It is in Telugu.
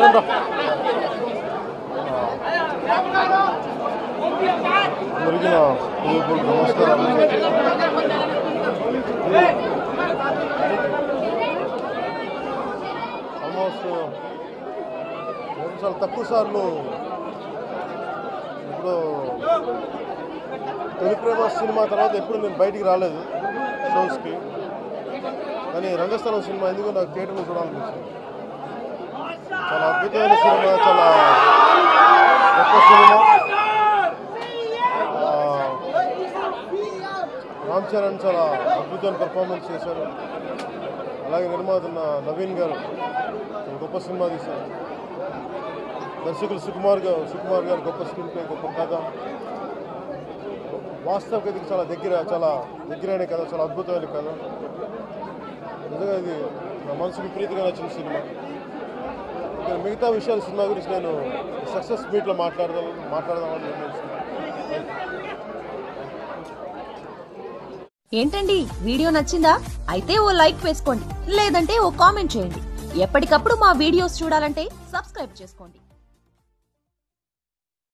చూడండి దొరికిన హృదయపూర్వక నమస్కారాలు. ఆల్మోస్ట్ చాలా తక్కువ సార్లు ఇప్పుడు తొలి ప్రేమ సినిమా తర్వాత ఎప్పుడు నేను బయటికి రాలేదు షోస్కి. కానీ రంగస్థలం సినిమా ఎందుకు నాకు థియేటర్లో చూడాలనిపిస్తుంది చాలా అద్భుతమైన సినిమా చాలా గొప్ప సినిమా రామ్ చరణ్ చాలా అద్భుతమైన పర్ఫార్మెన్స్ చేశారు. అలాగే నిర్మాత నవీన్ గారు. గొప్ప సినిమా తీశారు. దర్శకులు సుకుమార్ గారు సుకుమార్ గారు గొప్ప స్క్రీన్ ప్లే గొప్ప కథ. వాస్తవికతకి చాలా దగ్గర చాలా దగ్గరైన కథ చాలా అద్భుతమైన కథ. నిజంగా ఇది నా మనసుకు ప్రీతిగా నచ్చిన సినిమా. ఇక మిగతా విషయాలు సినిమా గురించి నేను సక్సెస్ మీట్లో మాట్లాడదాం మాట్లాడదామని ఏంటండి? వీడియో నచ్చిందా? అయితే ఓ లైక్ వేసుకోండి లేదంటే ఓ కామెంట్ చేయండి. ఎప్పటికప్పుడు మా వీడియోస్ చూడాలంటే సబ్స్క్రైబ్ చేసుకోండి.